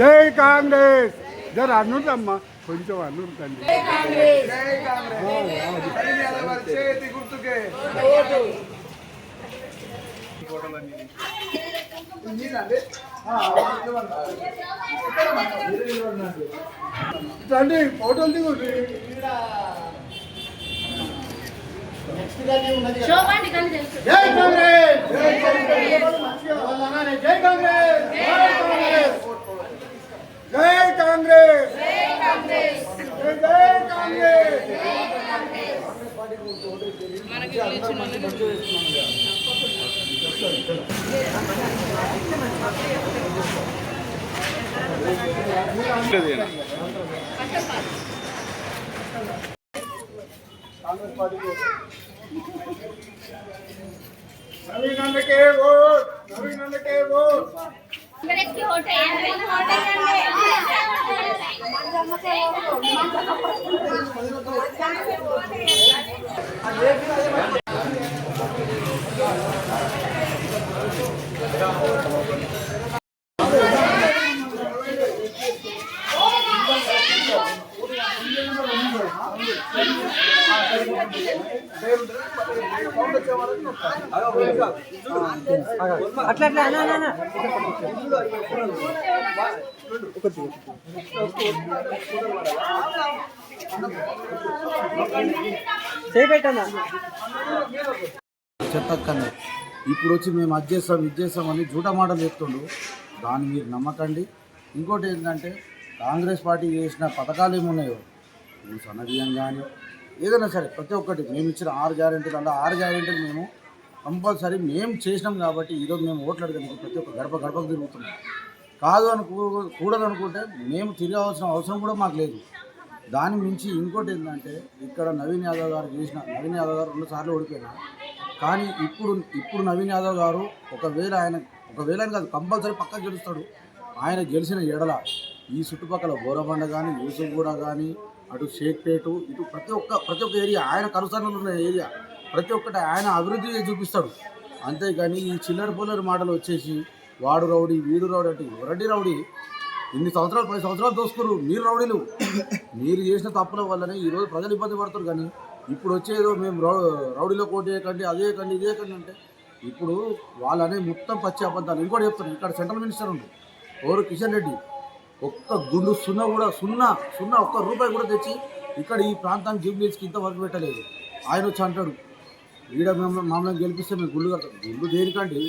జై కాంగ్రెస్. జర అనురమ్మా కొంచెం గుర్తుకే. రండి ఫోటోలు దిగు శోభాండి కానీ తెలుసు. జై కాంగ్రెస్. జై కాంగ్రెస్ జై కాంగ్రెస్ జై కాంగ్రెస్ జై జై కాంగ్రెస్ కాంగ్రెస్ పార్టీకి నవీన్ అన్నకే ఓట్ నవీన్ అట్లా అట్లా ఒకటి చేపెట్టనా చెప్పక్కన్నా ఇప్పుడు వచ్చి మేము అది చేస్తాం ఇది చేస్తామని జూట మాటలు చెప్తుండు. దాన్ని మీరు నమ్మకండి. ఇంకోటి ఏంటంటే కాంగ్రెస్ పార్టీ చేసిన పథకాలు ఏమున్నాయో మేము సన్నబియ్యం కానీ ఏదైనా సరే ప్రతి ఒక్కటి మేము ఇచ్చిన ఆరు గ్యారెంటీలు అలా ఆరు గ్యారెంటీలు మేము కంపల్సరీ మేము చేసినాం కాబట్టి ఈరోజు మేము ఓట్లు అడగడానికి ప్రతి ఒక్క గడప గడపకు తిరుగుతున్నాం. కాదు అనుకో కూడదనుకుంటే మేము తిరగాల్సిన అవసరం కూడా మాకు లేదు. దాని మించి ఇంకోటి ఏంటంటే ఇక్కడ నవీన్ యాదవ్ గారు చేసిన నవీన్ యాదవ్ గారు రెండుసార్లు ఓడిపోయినా కానీ ఇప్పుడు ఇప్పుడు నవీన్ యాదవ్ గారు ఒకవేళ ఆయన ఒకవేళ కాదు కంపల్సరీ పక్క గెలుస్తాడు. ఆయన గెలిచిన ఎడల ఈ చుట్టుపక్కల బోరబండ కానీ యూసుఫ్గూడ కానీ అటు షేక్పేటు ఇటు ప్రతి ఒక్క ప్రతి ఒక్క ఏరియా ఆయన కరుసన్నలు ఉన్న ఏరియా ప్రతి ఒక్కటి ఆయన అభివృద్ధి చూపిస్తాడు. అంతేగాని ఈ చిల్లర పుల్లరి మాటలు వచ్చేసి వాడు రౌడీ వీడు రౌడీ అంటే ఎవరండి రౌడీ? ఇన్ని సంవత్సరాలు పది సంవత్సరాలు దోసుకురు మీరు రౌడీలు. మీరు చేసిన తప్పుల వల్లనే ఈరోజు ప్రజలు ఇబ్బంది పడుతున్నారు కానీ ఇప్పుడు వచ్చేదో మేము రౌ రౌడీలో కోటి అదే కండి ఇదే కండి అంటే ఇప్పుడు వాళ్ళనే మొత్తం పచ్చి అబద్ధాలు. ఇంకోటి చెప్తాను ఇక్కడ సెంట్రల్ మినిస్టర్ ఉంది ఎవరు కిషన్ రెడ్డి ఒక్క గుండు సున్నా కూడా సున్నా సున్నా ఒక్క రూపాయి కూడా తెచ్చి ఇక్కడ ఈ ప్రాంతానికి జూబ్లీస్కి ఇంత పెట్టలేదు. ఆయన వచ్చి అంటాడు ఈడ మేము మమ్మల్ని గెలిపిస్తే మేము గుళ్ళు కడతాం. గుళ్ళు దేనికండి?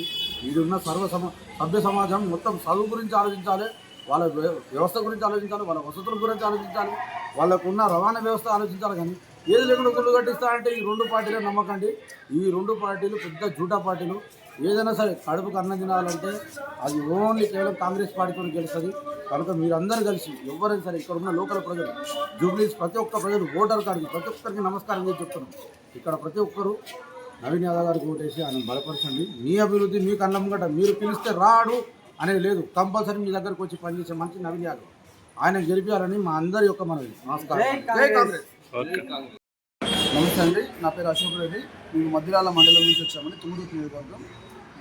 ఈడున్న సర్వ సమ సభ్య సమాజం మొత్తం చదువు గురించి ఆలోచించాలి వాళ్ళ వ్య- వ్యవస్థ గురించి ఆలోచించాలి వాళ్ళ వసతుల గురించి ఆలోచించాలి వాళ్ళకున్న రవాణా వ్యవస్థ ఆలోచించాలి కానీ ఏది లేకుండా గుళ్ళు కట్టిస్తా అంటే ఈ రెండు పార్టీలు నమ్మకండి ఈ రెండు పార్టీలు పెద్ద జూటా పార్టీలు. ఏదైనా సరే కడుపుకు అన్నం తినాలంటే అది ఓన్లీ కేవలం కాంగ్రెస్ పార్టీతో గెలుస్తుంది. కనుక మీరందరూ కలిసి ఎవరైనా సరే ఇక్కడ ఉన్న లోకల్ ప్రజలు జూబ్లీస్ ప్రతి ఒక్క ప్రజలు ఓటర్ కార్డుకి ప్రతి ఒక్కరికి నమస్కారం చేసి చెప్తున్నాం. ఇక్కడ ప్రతి ఒక్కరు నవీన్ యాదవ్ గారికి ఓటేసి ఆయన బలపరచండి. మీ అభివృద్ధి మీ గట మీరు పిలిస్తే రాడు అనేది లేదు. కంపల్సరీ మీ దగ్గరకు వచ్చి పనిచేసే మంచి నవీన్ యాదవ్. ఆయన గెలిపించాలని మా అందరి యొక్క మనవి. నమస్కారం. జై కాంగ్రెస్. నమస్తే అండి. నా పేరు అశోక్ రెడ్డి. మేము మధ్యరాల మండలం నుంచి వచ్చామని తుమ్మూరు నియోజకవర్గం.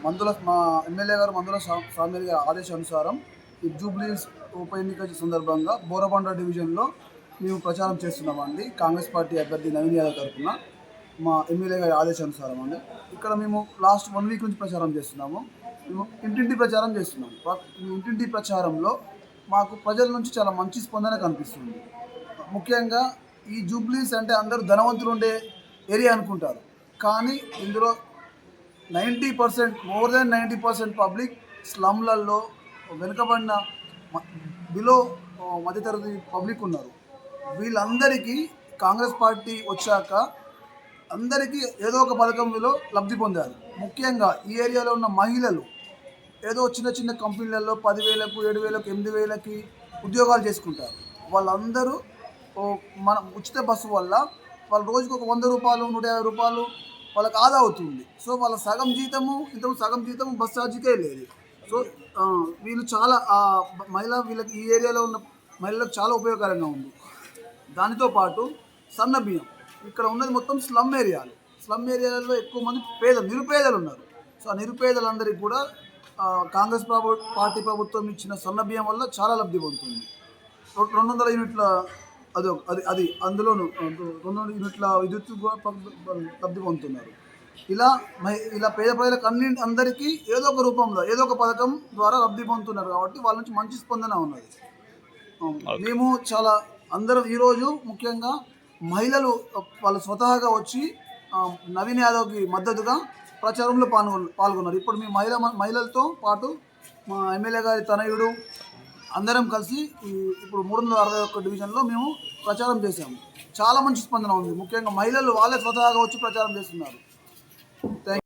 మందుల మా ఎమ్మెల్యే గారు మందుల సా- స్వామి గారి ఆదేశానుసారం ఈ జూబ్లీస్ ఉప ఎన్నిక సందర్భంగా బోరబండ డివిజన్లో మేము ప్రచారం చేస్తున్నామండి. కాంగ్రెస్ పార్టీ అభ్యర్థి నవీన్ యాదవ్ తరఫున మా ఎమ్మెల్యే గారి ఆదేశానుసారం అండి. ఇక్కడ మేము లాస్ట్ వన్ వీక్ నుంచి ప్రచారం చేస్తున్నాము. మేము ఇంటింటి ప్రచారం చేస్తున్నాము. ఇంటింటి ప్రచారంలో మాకు ప్రజల నుంచి చాలా మంచి స్పందన కనిపిస్తుంది. ముఖ్యంగా ఈ జూబ్లీస్ అంటే అందరూ ధనవంతులు ఉండే ఏరియా అనుకుంటారు. కానీ ఇందులో ninety percent more than ninety percent public స్లమ్లలో వెనుకబడిన బిలో మధ్యతరగతి పబ్లిక్ ఉన్నారు. వీళ్ళందరికీ కాంగ్రెస్ పార్టీ వచ్చాక అందరికీ ఏదో ఒక పథకంలో లబ్ధి పొందారు. ముఖ్యంగా ఈ ఏరియాలో ఉన్న మహిళలు ఏదో చిన్న చిన్న కంపెనీలలో పదివేలకు ఏడు వేలకు ఎనిమిది వేలకి ఉద్యోగాలు చేసుకుంటారు. వాళ్ళందరూ మన ఉచిత బస్సు వల్ల వాళ్ళ రోజుకు ఒక వంద రూపాయలు నూట యాభై రూపాయలు వాళ్ళకి ఆదా అవుతుంది. సో వాళ్ళ సగం జీతము ఇంత సగం జీతము బస్ ఛార్జీకే లేదు. సో వీళ్ళు చాలా మహిళ వీళ్ళకి ఈ ఏరియాలో ఉన్న మహిళలకు చాలా ఉపయోగకరంగా ఉంది. దానితో పాటు సన్న బియ్యం. ఇక్కడ ఉన్నది మొత్తం స్లమ్ ఏరియాలు. స్లమ్ ఏరియాలలో ఎక్కువ మంది పేద నిరుపేదలు ఉన్నారు. సో ఆ నిరుపేదలందరికీ కూడా కాంగ్రెస్ ప్రభు పార్టీ ప్రభుత్వం ఇచ్చిన సన్న బియ్యం వల్ల చాలా లబ్ధి పొందుతుంది. రెండు వందల యూనిట్ల అది అది అది అందులోను రెండు యూనిట్ల విద్యుత్ లబ్ధి పొందుతున్నారు. ఇలా మహి- ఇలా పేద ప్రజలకు అన్ని అందరికీ ఏదో ఒక రూపంలో ఏదో ఒక పథకం ద్వారా లబ్ధి పొందుతున్నారు కాబట్టి వాళ్ళ నుంచి మంచి స్పందన ఉన్నది. మేము చాలా అందరం ఈరోజు ముఖ్యంగా మహిళలు వాళ్ళు స్వతహాగా వచ్చి నవీన్ యాదవ్కి మద్దతుగా ప్రచారంలో పాల్గొ పాల్గొన్నారు. ఇప్పుడు మీ మహిళ మహిళలతో పాటు మా ఎమ్మెల్యే గారి తనయుడు అందరం కలిసి ఇప్పుడు మూడు వందల అరవై ఒక్క డివిజన్లో మేము ప్రచారం చేశాము. చాలా మంచి స్పందన ఉంది. ముఖ్యంగా మహిళలు వాళ్ళే స్వతహాగా వచ్చి ప్రచారం చేస్తున్నారు. థ్యాంక్